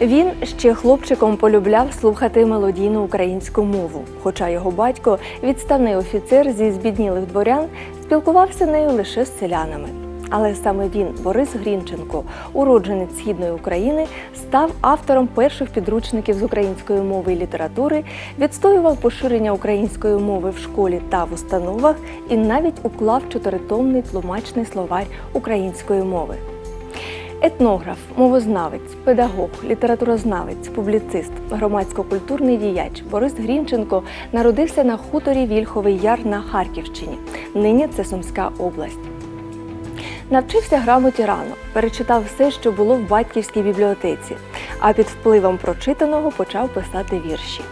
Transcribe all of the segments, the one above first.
Він ще хлопчиком полюбляв слухати мелодійну українську мову. Хоча його батько, відставний офіцер зі збіднілих дворян, спілкувався нею лише з селянами. Але саме він, Борис Грінченко, уродженець східної України, став автором перших підручників з української мови і літератури, відстоював поширення української мови в школі та в установах і навіть уклав чотиритомний тлумачний словарь української мови. Етнограф, мовознавець, педагог, літературознавець, публіцист, громадсько-культурний діяч Борис Грінченко народився на хуторі Вільховий Яр на Харківщині. Нині це Сумська область. Навчився грамоті рано, перечитав все, що було в батьківській бібліотеці, а під впливом прочитаного почав писати вірші.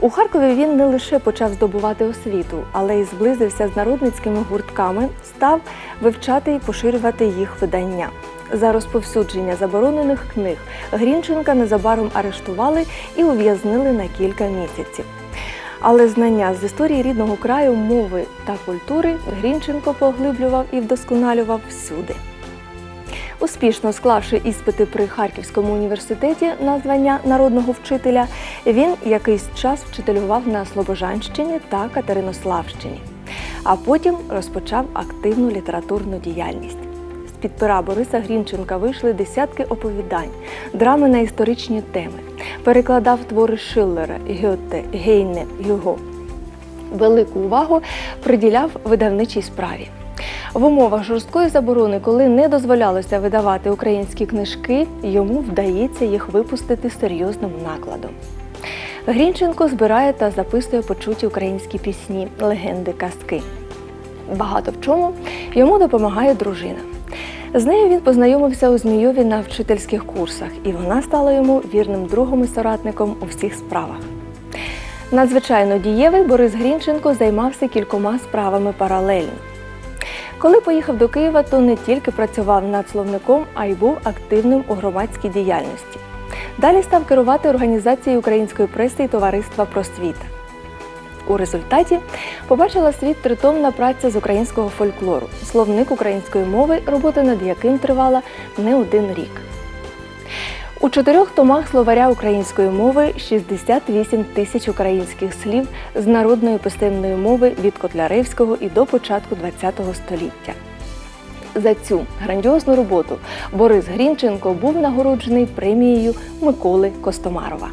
У Харкові він не лише почав здобувати освіту, але й зблизився з народницькими гуртками, став вивчати і поширювати їх видання. За розповсюдження заборонених книг Грінченка незабаром арештували і ув'язнили на кілька місяців. Але знання з історії рідного краю, мови та культури Грінченко поглиблював і вдосконалював всюди. Успішно склавши іспити при Харківському університеті на звання народного вчителя, він якийсь час вчителював на Слобожанщині та Катеринославщині, а потім розпочав активну літературну діяльність. З-під пера Бориса Грінченка вийшли десятки оповідань, драми на історичні теми, перекладав твори Шиллера, Гьоте, Гейне, Гюго. Велику увагу приділяв видавничій справі. В умовах жорсткої заборони, коли не дозволялося видавати українські книжки, йому вдається їх випустити серйозним накладом. Грінченко збирає та записує почуті українські пісні, легенди, казки. Багато в чому йому допомагає дружина. З нею він познайомився у Змійові на вчительських курсах, і вона стала йому вірним другом і соратником у всіх справах. Надзвичайно дієвий Борис Грінченко займався кількома справами паралельно. Коли поїхав до Києва, то не тільки працював над словником, а й був активним у громадській діяльності. Далі став керувати організацією української преси і товариства Просвіта. У результаті побачила світ тритомна праця з українського фольклору, словник української мови, робота над яким тривала не один рік. У чотирьох томах словаря української мови 68 тисяч українських слів з народної писемної мови від Котляревського і до початку ХХ століття. За цю грандіозну роботу Борис Грінченко був нагороджений премією Миколи Костомарова.